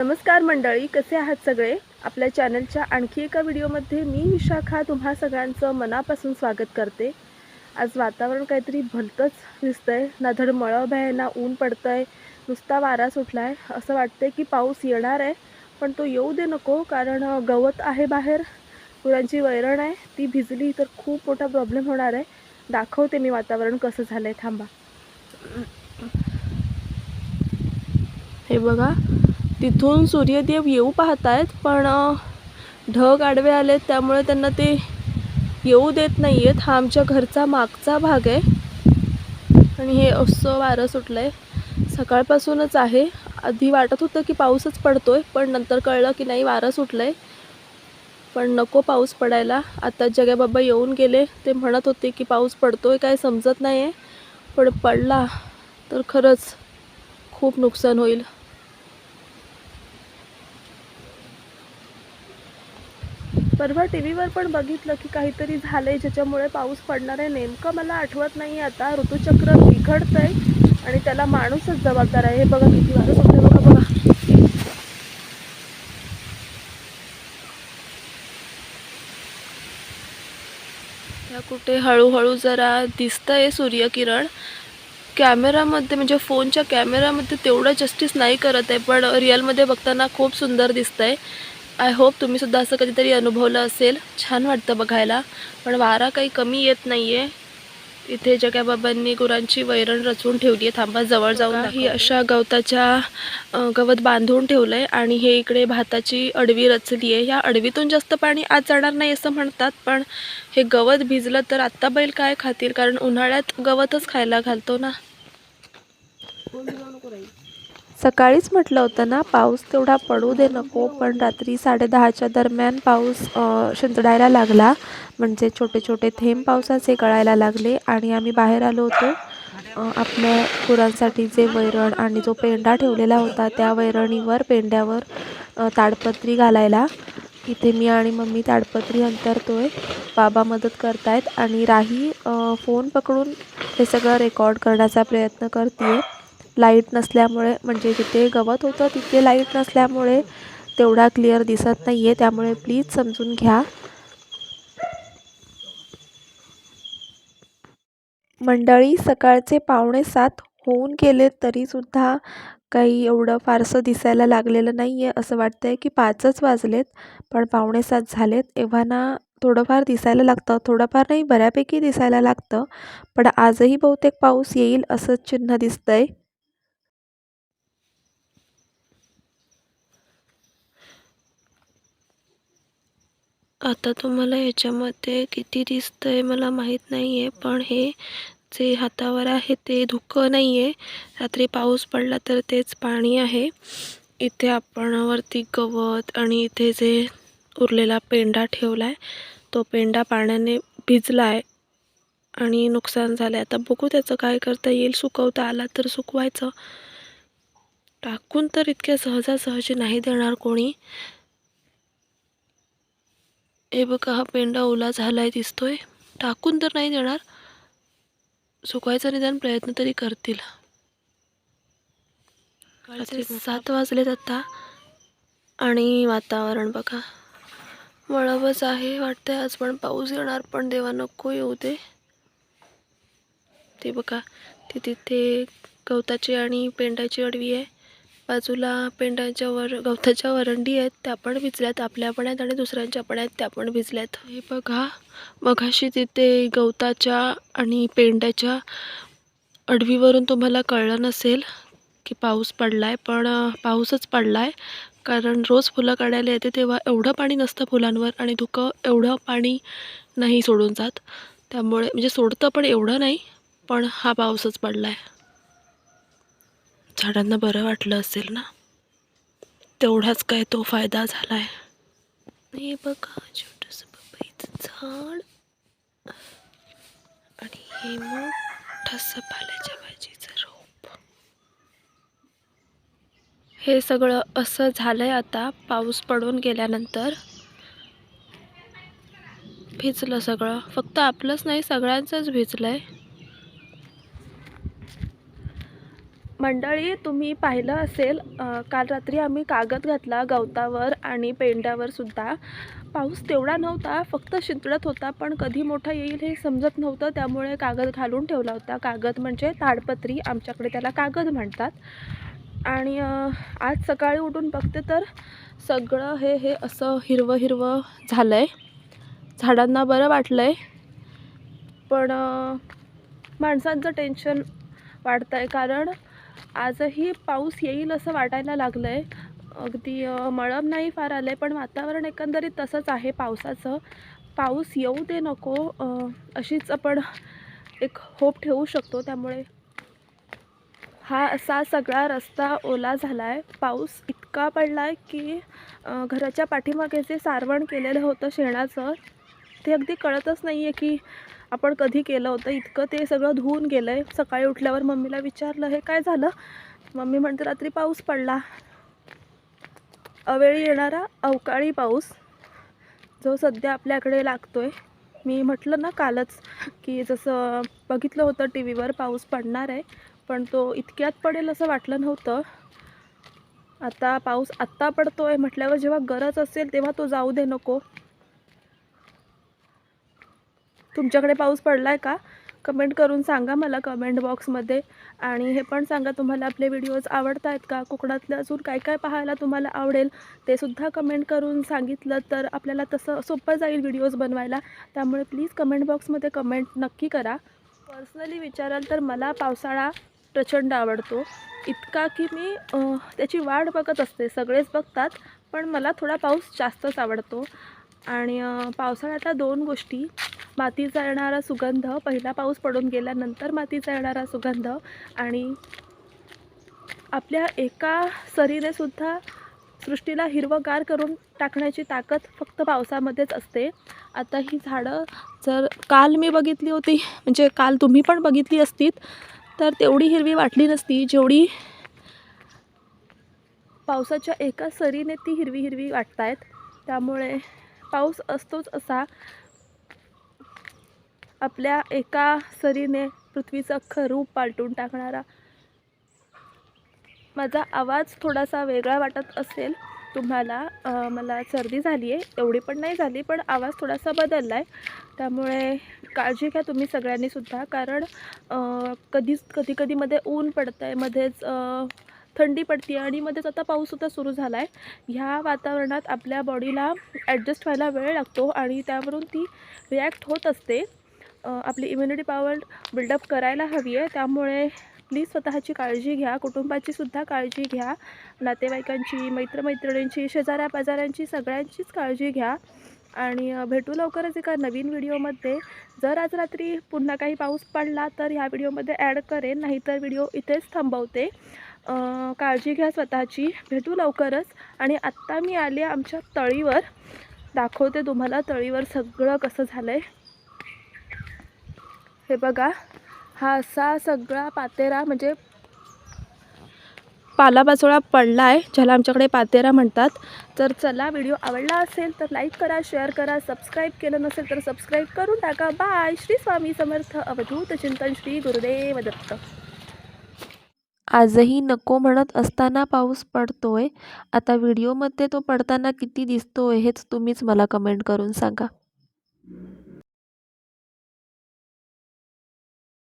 नमस्कार मंडळी कसे आहात सगळे? आपल्या चॅनलच्या आणखी एका व्हिडिओमध्ये मी विशाखा तुम्हा सगळ्यांचं मनापासून स्वागत करते. आज वातावरण काहीतरी भलतंच दिसतंय. ना धड मळब आहे ना ऊन पडतंय. नुसता वारा सुटला आहे असं वाटतंय की पाऊस येणार आहे पण तो येऊ दे नको कारण गवत आहे बाहेर. गुरांची वैरण आहे. ती भिजली तर खूप मोठा प्रॉब्लेम होणार आहे. दाखवते मी वातावरण कसं झालं आहे थांबा. हे बघा. तिथून सूर्यदेव येऊ पाहत आहेत पण ढग आडवे आलेत त्यामुळे त्यांना ते येऊ देत नाही आहेत हा आमच्या घरचा मागचा भाग आहे. आणि हे असं वारं सुटलं आहे सकाळपासूनच आहे. आधी वाटत होतं की पाऊसच पडतो आहे पण नंतर कळलं की नाही वारं सुटलं आहे पण नको पाऊस पडायला. आता जग्याबाबा येऊन गेले. ते म्हणत होते की पाऊस पडतो आहे काय समजत नाही आहे पण पडला तर खरंच खूप नुकसान होईल. परवा टी व्हीवर पण बघितलं की काहीतरी झालंय ज्याच्यामुळे पाऊस पडणार आहे. नेमकं मला आठवत नाही आता. ऋतुचक्र बिघडतंय आणि त्याला माणूसच जबाबदार आहे. हे बघा किती वारं होते बघा बघा. कुठे हळूहळू जरा दिसतंय सूर्यकिरण. कॅमेरामध्ये म्हणजे फोनच्या कॅमेरामध्ये तेवढं जस्टिस नाही करत आहे पण रिअलमध्ये बघताना खूप सुंदर दिसतंय. आय होप तुम्ही सुद्धा असं कधीतरी अनुभवलं असेल. छान वाटतं बघायला. पण वारा काही कमी येत नाही आहे इथे जगाबाबांनी गुरांची वैरण रचून ठेवली आहे. थांबा जवळ जाऊन ही अशा गवताच्या गवत बांधून ठेवलं आहे आणि हे इकडे भाताची अडवी रचली आहे. या अडवीतून जास्त पाणी आत जाणार नाही असं म्हणतात पण हे गवत भिजलं तर आत्ता बैल काय खातील? कारण उन्हाळ्यात गवतच खायला घालतो ना. सकाळीच म्हटलं होतं ना पाऊस तेवढा पडू दे नको पण रात्री साडेदहाच्या दरम्यान पाऊस शिंतडायला लागला. म्हणजे छोटे छोटे थेंब पावसाचे गळायला लागले आणि आम्ही बाहेर आलो होतो. आपल्या गुरांसाठी जे वैरण आणि जो पेंडा ठेवलेला होता त्या वैरणीवर पेंड्यावर ताडपत्री घालायला. इथे मी आणि मम्मी ताडपत्री अंतरतोय. बाबा मदत करतायत आणि राही फोन पकडून हे सगळं रेकॉर्ड करण्याचा प्रयत्न करते आहे लाइट नसल्यामुळे म्हणजे जिथे गवत होतं तिथे लाइट नसल्यामुळे तेवढा क्लिअर दिसत नाही आहे त्यामुळे प्लीज समजून घ्या. मंडळी सकाळचे पावणे सात होऊन गेले तरीसुद्धा काही एवढं फारसं दिसायला लागलेलं नाही आहे असं वाटतं आहे की पाचच वाजलेत पण पावणे सात झालेत. एव्हाना थोडंफार दिसायला लागतं. थोडंफार नाही बऱ्यापैकी दिसायला लागतं. पण आजही बहुतेक पाऊस येईल असं चिन्ह दिसतंय. आता तुम्हाला ह्याच्यामध्ये किती दिसतंय मला माहीत नाही आहे पण हे जे हातावर आहे ते धुकं नाही आहे रात्री पाऊस पडला तर तेच पाणी आहे. इथे आपण वरती गवत आणि इथे जे उरलेला पेंडा ठेवला आहे तो पेंडा पाण्याने भिजला आहे आणि नुकसान झालं आहे आता बघू त्याचं काय करता येईल. सुकवता आला तर सुकवायचं. टाकून तर इतक्या सहजासहजी नाही देणार कोणी. हे बघा हा पेंडा ओला झालाय दिसतोय. टाकून तर नाही देणार. सुकवायचा निदान प्रयत्न तरी करतील. सात वाजलेत आता. आणि वातावरण बघा. वळवच आहे वाटतंय आज पण पाऊस येणार पण देवा नको येऊ दे. ते बघा ती तिथे गवताची आणि पेंडाची अडवी आहे. बाजूला पेंडांच्या वर गवताच्या वरंडी आहेत त्या पण भिजल्यात आपल्या पण आहेत आणि दुसऱ्यांच्या पण आहेत त्या पण भिजल्यात हे बघा मघाशी तिथे गवताच्या आणि पेंड्याच्या अडवीवरून तुम्हाला कळलं नसेल की पाऊस पडला आहे पण पाऊसच पडला आहे कारण रोज फुलं काढायला येते तेव्हा एवढं पाणी नसतं फुलांवर आणि धुकं एवढं पाणी नाही सोडून जात. त्यामुळे म्हणजे सोडतं पण एवढं नाही पण हा पाऊसच पडला आहे झाडांना बरं वाटलं असेल ना तेवढाच काय तो फायदा झाला आहे हे बघा छोटंसं पपईचं झाड. आणि हे मोठंसं पाल्याच्या भाजीचं रोप. हे सगळं असं झालंय आता पाऊस पडून गेल्यानंतर. भिजलं सगळं. फक्त आपलंच नाही सगळ्यांचंच भिजलंय. मंडळी तुम्ही पाहिलं असेल काल रात्री आम्ही कागद घातला गवतावर आणि पेंड्यावर सुद्धा. पाऊस तेवढा नव्हता फक्त शिंतळत होता पण कधी मोठा येईल हे समजत नव्हतं. त्यामुळे कागद घालून ठेवला होता. कागद म्हणजे ताडपत्री आमच्याकडे त्याला कागद म्हणतात. आणि आज सकाळी उठून बघते तर सगळं हे हे असं हिरवं हिरवं झालं आहे झाडांना बरं वाटलं आहे पण माणसांचं टेन्शन वाढतं आहे कारण आजही पाऊस येईल असं वाटायला लागलं आहे अगदी मळब नाही फार आलं आहे पण वातावरण एकंदरीत तसंच आहे पावसाचं. पाऊस येऊ दे नको अशीच आपण एक होप ठेवू शकतो. त्यामुळे हा असा सगळा रस्ता ओला झाला आहे पाऊस इतका पडला आहे की घराच्या पाठीमागे जे सारवण केलेलं होतं शेणाचं ते अगदी कळतच नाही आहे की आपण कधी केलं होतं इतकं ते सगळं धुवून गेलं आहे सकाळी उठल्यावर मम्मीला विचारलं हे काय झालं? मम्मी म्हणते रात्री पाऊस पडला. अवेळी येणारा अवकाळी पाऊस जो सध्या आपल्याकडे लागतो आहे मी म्हटलं ना कालच की जसं बघितलं होतं टी व्हीवर पाऊस पडणार आहे पण तो इतक्यात पडेल असं वाटलं नव्हतं. आता पाऊस आत्ता पडतो आहे म्हटल्यावर जेव्हा गरज असेल तेव्हा तो जाऊ दे नको. तुमच्याकडे पाऊस पडला आहे का? कमेंट करून सांगा मला कमेंट बॉक्समध्ये. आणि हे पण सांगा तुम्हाला आपले व्हिडिओज आवडत आहेत का? कोकणातलं अजून काय काय पाहायला तुम्हाला आवडेल? ते सुद्धा कमेंट करून सांगितलं तर आपल्याला तसं सोपं जाईल व्हिडिओज बनवायला. त्यामुळे प्लीज कमेंट बॉक्समध्ये कमेंट नक्की करा. पर्सनली विचाराल तर मला पावसाळा प्रचंड आवडतो. इतका की मी त्याची वाट बघत असते. सगळेच बघतात पण मला थोडा पाऊस जास्तच आवडतो. आणि पावसाळ्यातल्या दोन गोष्टी मातीचा येणारा सुगंध पहिला पाऊस पडून गेल्यानंतर मातीचा येणारा सुगंध आणि आपल्या एका सरीने सुद्धा सृष्टीला हिरवंगार करून टाकण्याची ताकद फक्त पावसामध्येच असते. आता ही झाडं जर काल मी बघितली होती म्हणजे काल तुम्ही पण बघितली असतीत तर तेवढी हिरवी वाटली नसती. जेवढी पावसाच्या एका सरीने ती हिरवी हिरवी वाटतायत. त्यामुळे पाऊस असतोच असा. आपल्या एका सरीने पृथ्वीचं अख्खं रूप पालटून टाकणारा. माझा आवाज थोडासा वेगळा वाटत असेल. तुम्हाला मला सर्दी झाली आहे एवढी पण नाही झाली पण आवाज थोडासा बदलला आहे त्यामुळे काळजी घ्या तुम्ही सगळ्यांनीसुद्धा कारण कधीच कधी कधी मध्ये ऊन पडतं आहे मध्येच थंडी पडते आणि मध्येच आता पाऊससुद्धा सुरू झाला आहे ह्या वातावरणात आपल्या बॉडीला ॲडजस्ट व्हायला वेळ लागतो आणि त्यावरून ती रिॲक्ट होत असते. आपली इम्युनिटी पॉवर बिल्डअप करायला हवी आहे. त्यामुळे प्लीज स्वतःची काळजी घ्या. कुटुंबाची सुद्धा काळजी घ्या. नातेवाईकांची मित्रमैत्रिणींची शेजाऱ्यापाजाऱ्यांची सगळ्यांचीच काळजी घ्या. आणि भेटू लवकरच एका नवीन व्हिडिओमध्ये जर आज रात्री पुन्हा काही पाऊस पडला तर ह्या व्हिडिओमध्ये ॲड करेन. नाहीतर व्हिडिओ इथेच थांबवते. काळजी घ्या स्वतःची. भेटू लवकरच. आणि आत्ता मी आले आमच्या तळीवर. दाखवते तुम्हाला तळीवर सगळं कसं झालं आहे हे बघा हा असा सगळा पातेरा म्हणजे पालापाचोळा पडला आहे ज्याला आमच्याकडे पातेरा म्हणतात. तर चला व्हिडिओ आवडला असेल तर लाईक करा शेअर करा सबस्क्राईब केलं नसेल तर सबस्क्राईब करून टाका. बाय. श्री स्वामी समर्थ. अवधूत चिंतन श्री गुरुदेव दत्त आजही नको म्हणत असताना पाऊस पडतोय. आता व्हिडिओमध्ये तो पडताना किती दिसतोय हेच तुम्हीच मला कमेंट करून सांगा.